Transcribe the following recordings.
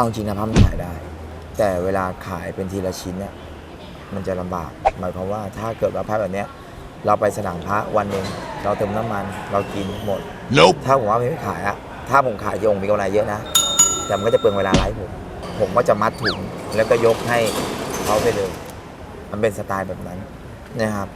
เอาจริงนะพระมันขายได้ แต่เวลาขายเป็นทีละชิ้นเนี่ยมันจะลำบากหมายความว่าถ้าเกิดว่าพระแบบเนี้ยเราไปสนามพระวันหนึ่งเราเติมน้ำมันเรากินหมด Nope. ถ้าผมว่าไม่ขายอะถ้าผมขายยงมีกำไรเยอะนะ แต่มันก็จะเปลืองเวลาไลฟ์ผม ผมก็จะมัดถุงแล้วก็ยกให้เขาไปเลย มันเป็นสไตล์แบบนั้นนะครับ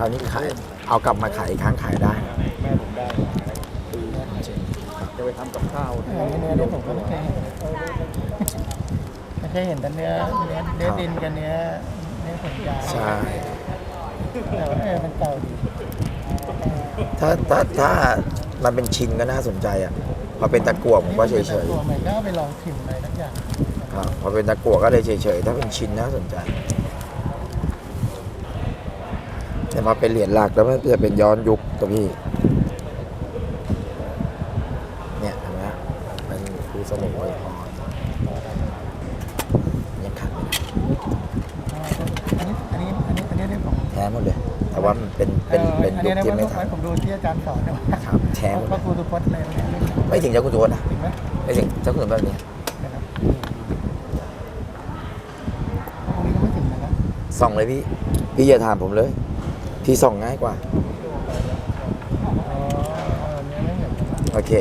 ราวนี้ขายเอากลับมาขายอีกครั้งขายได้แม่ผมได้ปีนี้จะไปทำกับข้าวเออเนื้อเนื้อผมก็ไม่เคยเห็นไม่เคยเห็นแต่เนื้อเนื้อเนื้อดินกับเนื้อเนื้อผงยาใช่แต่ว่าเออมันเก่าดีถ้าถ้าถ้ามันเป็นชิ้นก็น่าสนใจอะพอเป็นตะกั่วผมก็เฉยตัวใหม่ก็เอาไปลองชิมอะไรทั้งอย่างๆครับพอเป็นตะกั่วก็เลยเฉยๆถ้าเป็นชิ้นน่าสนใจ แต่พอเป็นเหรียญหลักแล้วมันจะเป็นย้อนยุคตัวพี่ เนี่ยเห็นไหมมันคือสมุนไพรพรยังขาดไม่ได้อันนี้อันนี้อันนี้อันนี้เรื่องของแท้หมดเลย แต่ว่ามันเป็นเป็นเป็นอันยุนี้คนะที่ไม่ผทันผมดูที่อาจารย์สอนนะครับแท้หมดพเลระยครูสุพจน์อะไรพวกนี้ไม่ถึงเจ้าคุณโทษนะถึงไหมไม่ถึงเจ้าคุณโทษแบบนี้นะครับพวกนี้ก็ไม่ถึงนะครับส่องเลยพี่ พี่อย่าถามผมเลย พี่ส่องง่ายกว่าอ๋อเนื้อไม่เหมือนกันโอเค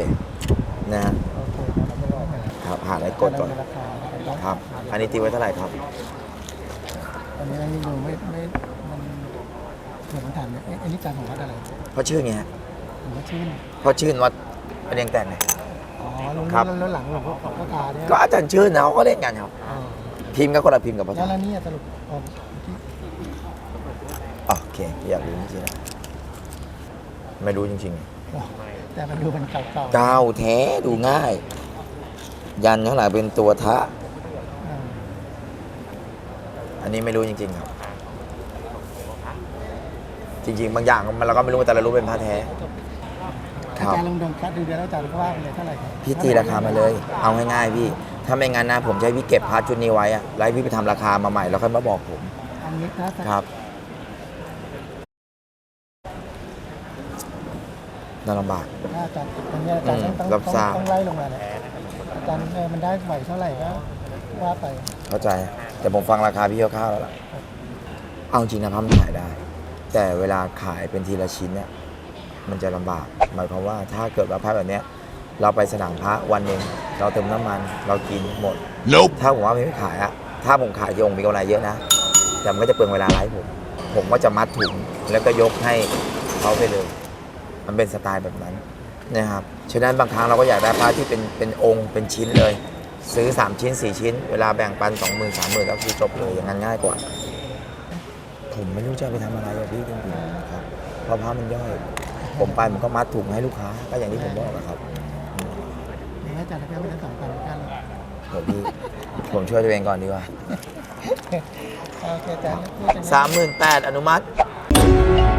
นะฮะโอเคครับไม่ร้อยเหมือนกันครับหาอะไรกดก่อนราคานะครับครับ อันนี้ตีไว้เท่าไหร่ครับ อันนี้อันนี้ดูไม่ไม่มันเหมือนมันถามเนี่ยเอ๊ะอันนี้จานของวัดอะไรเพราะชื่อไงฮะหรือว่าชื่อเพราะชื่อวัดประเดียงแต่งไงอ๋อแล้วครับแล้วหลังหลวงพ่อของพ่อตาเนี่ยก็อาจารย์ชื่อนะเขาก็เล่นกันครับอ๋อพิมพ์ก็คนละพิมพ์กับภาแล้วษาแล้วนี่สรุป อ๋อที่อ๋อโอเคอยากรู้จริงๆนะไม่รู้จริงอ๋อแต่มันดูมันเก่าๆก้าวแท้ดูง่าย ยันข้างหลังเป็นตัวทะๆอ่าอันนี้ไม่รู้จริง ๆ ครับ จริง ๆ บางอย่างมันเราก็ไม่รู้แต่เรารู้เป็นพระแท้ คอารับ จารย์ลงดงคัดดูเดียวแล้วอาจารย์ก็ว่าไปเลยเท่าไหร่ครับพี่ตีราคามาเลย เอาง่ายๆพี่ ถ้าไม่งั้นนะผมจะให้พี่เก็บพาร์ทชุดนี้ไว้อะแล้วให้พี่ไปทำราคามาใหม่แล้วค่อยมาบอกผม อันนี้ถ้าถ้าครับ น่าลำบาก ถ้าอาจารย์อันนี้อาจารย์ต้องอืมต้องรับทราบ ต้องไล่ลงมาเนี่ยอาจารย์เออมันได้ไหวเท่าไหร่ก็ว่าไปเข้าใจ แต่ผมฟังราคาพี่คร่าวๆแล้วล่ะเอาจริงนะพระมันขายได้ แต่เวลาขายเป็นทีละชิ้นเนี่ย มันจะลำบาก หมายความว่าถ้าเกิดว่าพระแบบเนี้ย เราไปสนามพระวันหนึ่งเราเติมน้ำมัน เรากินหมด Nope. ถ้าผมว่าไม่ขายอะถ้าผมขายยงมีกำไรเยอะนะ แต่มันก็จะเปลืองเวลาไลฟ์ผม ผมก็จะมัดถุงแล้วก็ยกให้เขาไปเลย มันเป็นสไตล์แบบนั้นนะครับฉะนั้นบางครั้งเราก็อยากได้พระที่เป็นเป็นองค์เป็นชิ้นเลย ซื้อ 3 ชิ้น 4 ชิ้น เวลาแบ่งปัน 2 0 0 0 0 3 0 0 0 0ก็คือจบเลยอย่างนั้นง่ายกว่า ผมไม่รู้จะเอาไปทำอะไรอะพี่จริงๆครับเพราะพระมันย่อยผมไปผมก็มัดถุงให้ลูกค้า ก็อย่างที่ผมบอกอะครับเดี๋ยวให้อาจารย์แค่ไม่ได้สองพันกันเดี๋ยวพี่ผมช่วยตัวเองก่อนดีกว่าโอเคอาจารย์พูดกันนะสามหมื่นแปดอนุมัติโ